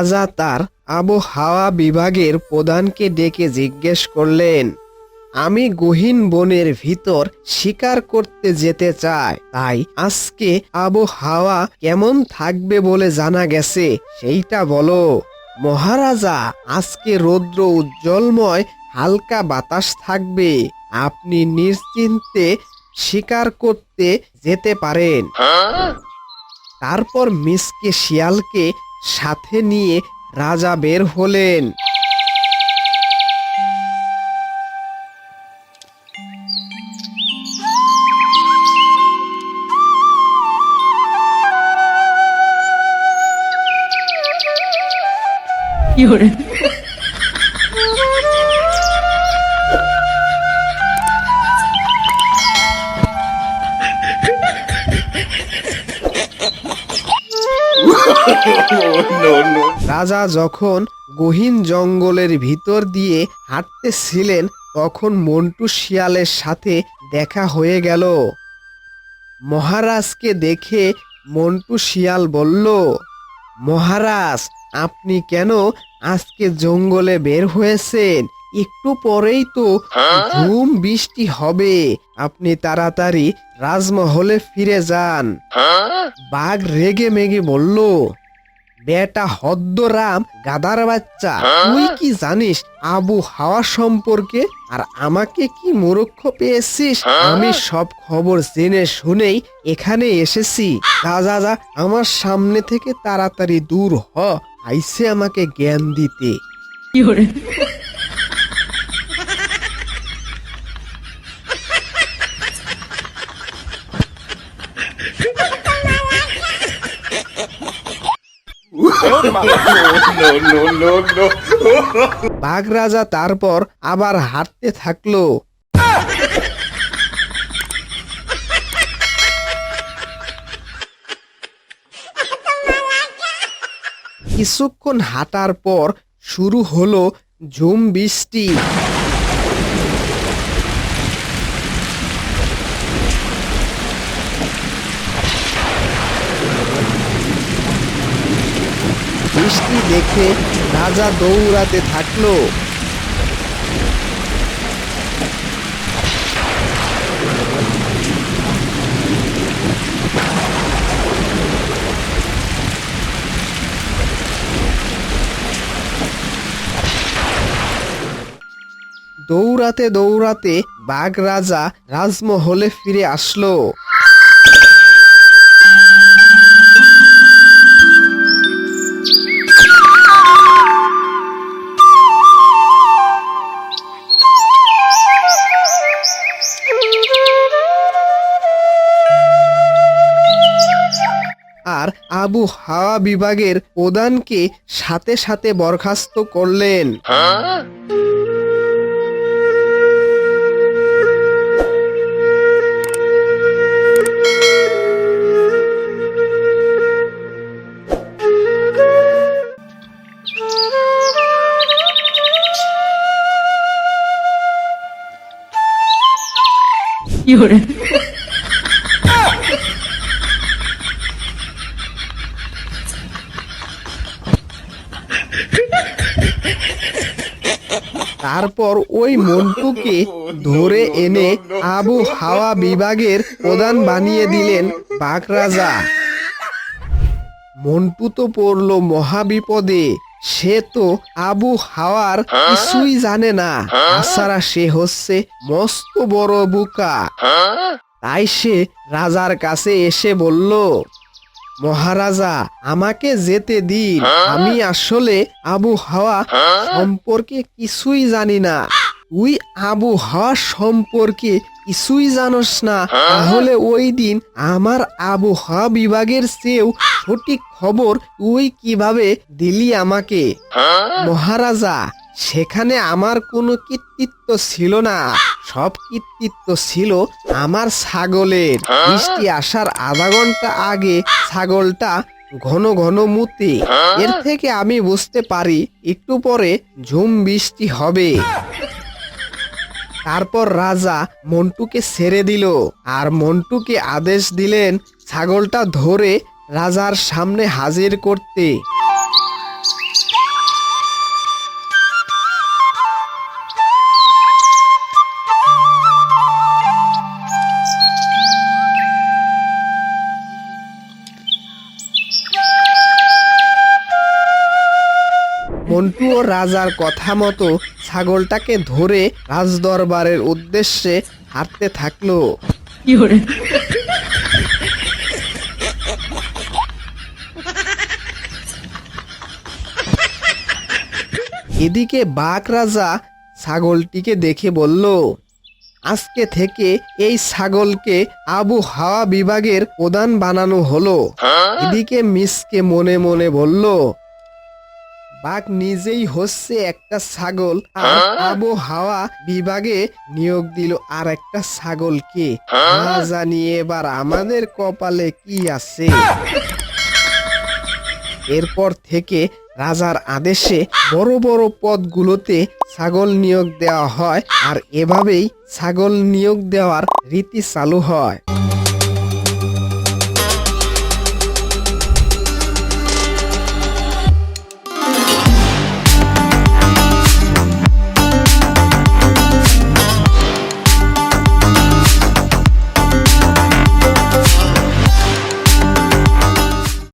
রাজা তার আবহাওয়া বিভাগের প্রধানকে ডেকে জিজ্ঞেস করলেন আমি গহীন বনের ভিতর শিকার করতে যেতে চাই তাই আজকে আবহাওয়া কেমন থাকবে বলে জানা গেছে সেইটা বলো। মহারাজা আজকে রৌদ্র উজ্জ্বলময় হালকা বাতাস থাকবে আপনি নিশ্চিন্তে শিকার করতে যেতে পারেন। তারপর মিসকে শিয়ালকে সাথে নিয়ে রাজা বের হলেন। রাজা যখন গহীন জঙ্গলের ভিতর দিয়ে হাঁটতেছিলেন তখন মন্টু শিয়ালের সাথে দেখা হয়ে গেল। মহারাজকে দেখে মন্টু শিয়াল বলল মহারাজ আপনি কেন আজকে জঙ্গলে বের হয়েছেন? একটু পরেই তো ঘুম বৃষ্টি হবে। আপনি তাড়াতাড়ি রাজমহলে ফিরে যান। বাঘ রেগে মেগে বলল বেটা হদ্দরাম গাদার বাচ্চা। তুই কি জানিস, আবু হাওয়া সম্পর্কে আর আমাকে কি মোরক্ষ পেয়েছিস? আমি সব খবর জেনে শুনেই এখানে এসেছি। যা যা যা, আমার সামনে থেকে তাড়াতাড়ি দূর হ, আইসে আমাকে জ্ঞান দিতে। বাঘ রাজা তারপর আবার হাঁটতে থাকল। কিছুক্ষণ হাঁটার পর শুরু হলো ঝুম বৃষ্টি। বৃষ্টি দেখে রাজা দৌড়াতে থাকল। দৌড়াতে দৌড়াতে বাঘ রাজা রাজমহলে ফিরে আসলো। আবু হাওয়া বিভাগের প্রধানকে সাথে সাথে বরখাস্ত করলেন। তারপর ওই মন্টুকে ধরে এনে আবু হাওয়া বিভাগের প্রধান বানিয়ে দিলেন বাঘ রাজা মন্টু তো পড়ল মহাবিপদে সে তো আবু হাওয়ার কিছুই জানে না। তাছাড়া সে হচ্ছে মস্ত বড় বুকা। তাই সে রাজার কাছে এসে বলল মহারাজা আমাকে যেতে দিন। আমি আসলে আবু হাওয়া সম্পর্কে কিছুই জানি না। তুই আবু হাওয়া সম্পর্কে কিছুই জানোস না। তাহলে ওই দিন আমার আবু হাওয়া বিভাগের চেয়েও সঠিক খবর তুই কীভাবে দিলি আমাকে? মহারাজা সেখানে আমার কোনো কৃতিত্ব ছিল না। সব কৃতিত্ব ছিল আমার ছাগলের। বৃষ্টি আসার আধা ঘণ্টা আগে ছাগলটা ঘন ঘন মুতে। এর থেকে আমি বুঝতে পারি একটু পরে ঝুম বৃষ্টি হবে। তারপর রাজা মন্টুকে ছেড়ে দিল আর মন্টুকে আদেশ দিলেন ছাগলটা ধরে রাজার সামনে হাজির করতে। মন্টুও রাজার কথা মতো ছাগলটাকে ধরে রাজদরবারের উদ্দেশ্যে হাঁটতে থাকল। এদিকে বাঘ রাজা ছাগলটিকে দেখে বলল আজকে থেকে এই ছাগলকে আবু হাওয়া বিভাগের প্রধান বানানো হলো। এদিকে মিসকে মনে মনে বলল বাঘ নিজেই হচ্ছে একটা ছাগল আর আবু বিভাগে নিয়োগ দিল আর একটা ছাগলকে। না জানি এবার আমাদের কপালে কি আছে। এরপর থেকে রাজার আদেশে বড় বড় পদগুলোতে ছাগল নিয়োগ দেওয়া হয় আর এভাবেই ছাগল নিয়োগ দেওয়ার রীতি চালু হয়।